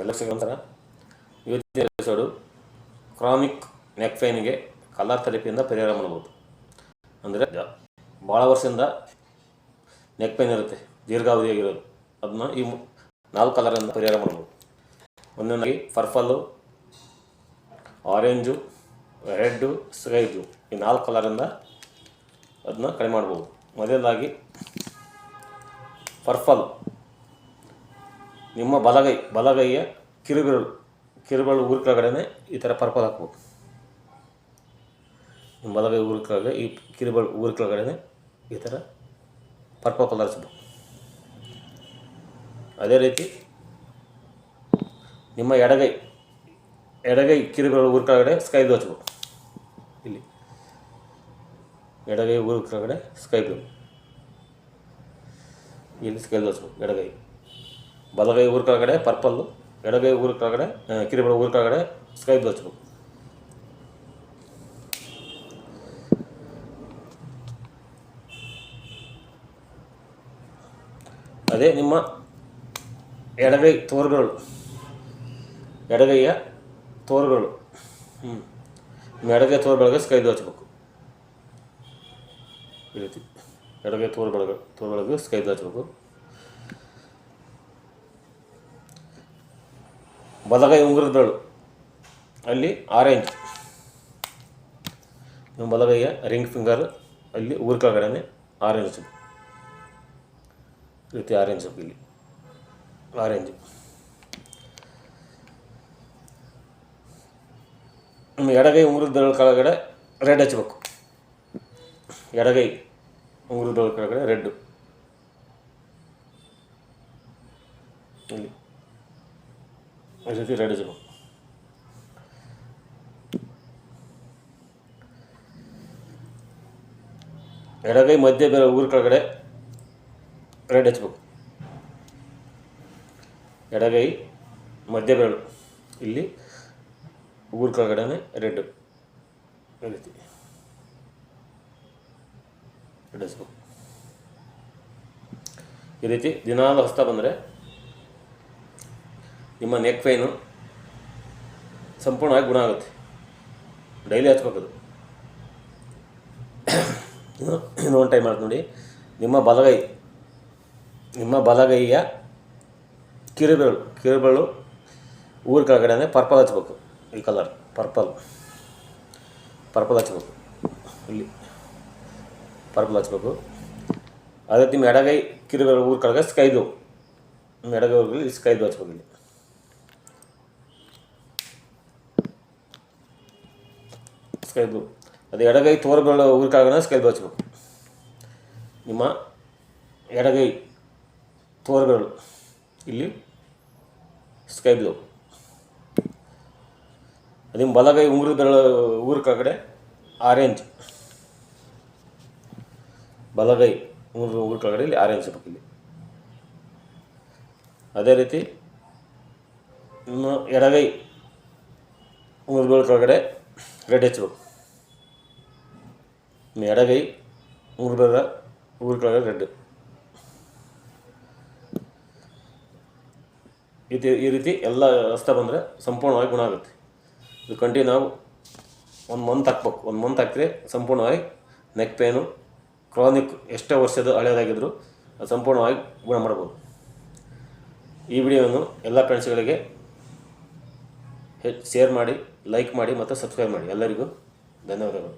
ಎಲ್ಲ ನಮಸ್ಕಾರ ಇವತ್ತಿನ ಕ್ರಾನಿಕ್ ನೆಕ್ ಪೈನಿಗೆ ಕಲರ್ ಥೆರಪಿಯಿಂದ ಪರಿಹಾರ ಮಾಡ್ಬೋದು. ಅಂದರೆ ಭಾಳ ವರ್ಷದಿಂದ ನೆಕ್ ಪೇನ್ ಇರುತ್ತೆ, ದೀರ್ಘಾವಧಿಯಾಗಿರೋದು. ಅದನ್ನ ಈ ನಾಲ್ಕು ಕಲರಿಂದ ಪರಿಹಾರ ಮಾಡ್ಬೋದು. ಒಂದೊಂದಾಗಿ ಪರ್ಪಲ್ಲು, ಆರೆಂಜು, ರೆಡ್ಡು ಸ್ಕೈಜು ಈ ನಾಲ್ಕು ಕಲರಿಂದ ಅದನ್ನ ಕಡಿಮೆ ಮಾಡ್ಬೋದು. ಮೊದಲಾಗಿ ಪರ್ಪಲ್. ನಿಮ್ಮ ಬಲಗೈ, ಬಲಗೈಯ ಕಿರುಬೆರಳು ಕಿರುಬೆರಳು ಊರ ಕೆಳಗಡೆನೆ ಈ ಥರ ಪರ್ಪಲ್ ಹಾಕ್ಬೇಕು. ನಿಮ್ಮ ಬಲಗೈ ಕೆಳಗಡೆ ಈ ಕಿರುಬೆರಳು ಊರ ಕೆಳಗಡೆನೆ ಈ ಥರ ಪರ್ಪಲ್ ಕಲರ್ ಅದೇ ರೀತಿ ನಿಮ್ಮ ಎಡಗೈ ಎಡಗೈ ಕಿರುಬೆರಳು ಊರ ಕೆಳಗಡೆ ಸ್ಕೈ ಬ್ಲೂ ಇಲ್ಲಿ. ಎಡಗೈ ಊರ ಕೆಳಗಡೆ ಸ್ಕೈ ಇಲ್ಲಿ ಸ್ಕೈ ಬ್ಲೂ ಎಡಗೈ. ಬಲಗೈ ಊರ ಕೆಳಗಡೆ, ಪರ್ಪಲ್ಲು, ಎಡಗೈ ಊರ ಕೆಳಗಡೆ ಕಿರಿಬಳ ಊರ ಕೆಳಗಡೆ ಸ್ಕೈ ಬ್ಲೂ ಬೇಕು. ಅದೇ ನಿಮ್ಮ ಎಡಗೈ ತೋರುಗಳು. ಎಡಗೈಯ ತೋರುಗಳು. ಹ್ಞೂ ನಿಮ್ಮ ಎಡಗೈ ಬೆಳಗ್ಗೆ ಸ್ಕೈ ಬ್ಲೂ ಈ ರೀತಿ. ಎಡಗೈ ತೋರುಗಳಿಗೆ ತೋರುಗಳಿಗೆ ಸ್ಕೈ ಬ್ಲೂ ಬಲಗೈ ಉಂಗುರದ ಬೆರಳು ಅಲ್ಲಿ ಆರೆಂಜ್ ನಿಮ್ಮ ಬಲಗೈಯ ರಿಂಗ್ ಫಿಂಗರ್ ಅಲ್ಲಿ ಊರ ಕೆಳಗಡೆನೆ ಆರೆಂಜ್ ಹಚ್ಚಬೇಕು ರೀತಿ ಆರೆಂಜ್ ಹಚ್ಚಬೇಕು ಇಲ್ಲಿ. ಆರೆಂಜ್ ನಿಮ್ಮ ಎಡಗೈ ಉಂಗುರದ ಬೆರಳು ಕೆಳಗಡೆ ರೆಡ್ ಹಚ್ಬೇಕು. ಎಡಗೈ ಉಂಗುರದ ಬೆರಳು ಕೆಳಗಡೆ ರೆಡ್ಡು ಇಲ್ಲಿ. ರೀತಿ ಹಚ್ಬೇಕು ಎಡಗೈ, ಮಧ್ಯ ಬೇರೆ ಊರ ಕೆಳಗಡೆ ರೆಡ್ ಹಚ್ಬೇಕು. ಎಡಗೈ, ಮಧ್ಯ ಬೆರಳು ಇಲ್ಲಿ ಊರ ಕೆಳಗಡೆ ರೆಡ್ ಈ ರೀತಿ. ರೆಡ್ ಹಚ್ಬೇಕು. ಈ ರೀತಿ ದಿನಾಲು ಹಸ್ತ ಬಂದರೆ ನಿಮ್ಮ ನೆಕ್ ಪೈನು ಸಂಪೂರ್ಣವಾಗಿ ಗುಣ ಆಗುತ್ತೆ. ಡೈಲಿ ಹಚ್ಬೇಕದು ಇನ್ನೊಂದು ಟೈಮ್ ಮಾಡಿ ನೋಡಿ. ನಿಮ್ಮ ಬಲಗೈ, ನಿಮ್ಮ ಬಲಗೈಯ ಕಿರುಬೆರಳು ಕಿರುಬೆರಳು ಊರ ಕೆಳಗಡೆ ಪರ್ಪಲ್ ಹಚ್ಬೇಕು. ಈ ಕಲರ್ ಪರ್ಪಲ್ ಪರ್ಪಲ್ ಹಚ್ಬೇಕು. ಇಲ್ಲಿ. ಪರ್ಪಲ್ ಹಚ್ಬೇಕು. ಅದೇ ನಿಮ್ಮ ಎಡಗೈ, ಕಿರುಬೆರಳು ಊರ ಕೆಳಗೆ ಸ್ಕೈದು ನಿಮ್ಮ ಎಡಗೈ ಊರಲ್ಲಿ ಸ್ಕೈದು ಹಚ್ಬೇಕು ಇಲ್ಲಿ. ಸ್ಕೈ ಬ್ಲೂ ಅದು ಎಡಗೈ ತೋರಬೇಳ ಊರಿಕಾಗಣ ಸ್ಕೈ ಬ್ಲೂ ಹಚ್ಬೇಕು ನಿಮ್ಮ ಎಡಗೈ ತೋರ್ಗಳು. ಇಲ್ಲಿ ಸ್ಕೈ ಬ್ಲೂ ನಿಮ್ಮ ಬಲಗೈ ಉಂಗುರದ ಬೆರಳು ಕೆಳಗಡೆ ಆರೆಂಜ್. ಬಲಗೈ ಉಂಗುರ ಕೆಳಗಡೆ ಇಲ್ಲಿ ಆರೆಂಜ್ ಹಚ್ಬೇಕು ಇಲ್ಲಿ. ಅದೇ ರೀತಿ ನಿಮ್ಮ ಎಡಗೈ ಉಂಗುರದ ಬೆರಳು ಕೆಳಗಡೆ ರೆಡ್ ಹಚ್ಬೇಕು. ಉಂಗುರದ ಊರ ಕೆಳಗಡೆ ರೆಡ್ ಈ ರೀತಿ ಈ ರೀತಿ ಎಲ್ಲ ರಸ್ತೆ ಬಂದರೆ ಸಂಪೂರ್ಣವಾಗಿ ಗುಣ ಆಗುತ್ತೆ. ಇದು ಕಂಟಿನ್ಯೂ ನಾವು ಒಂದು ಮಂತ್ ಹಾಕ್ಬೇಕು. ಒಂದು ಮಂತ್ ಹಾಕಿದ್ರೆ ಸಂಪೂರ್ಣವಾಗಿ ನೆಕ್ ಪೇನು ಕ್ರಾನಿಕ್ ಎಷ್ಟೇ ವರ್ಷದ ಹಳೆಯದಾಗಿದ್ದರೂ ಅದು ಸಂಪೂರ್ಣವಾಗಿ ಗುಣ ಮಾಡ್ಬೋದು. ಈ ವಿಡಿಯೋವನ್ನು ಎಲ್ಲ ಫ್ರೆಂಡ್ಸ್ಗಳಿಗೆ ಶೇರ್ ಮಾಡಿ ಲೈಕ್ ಮಾಡಿ ಮತ್ತು ಸಬ್ಸ್ಕ್ರೈಬ್ ಮಾಡಿ. ಎಲ್ಲರಿಗೂ ಧನ್ಯವಾದಗಳು.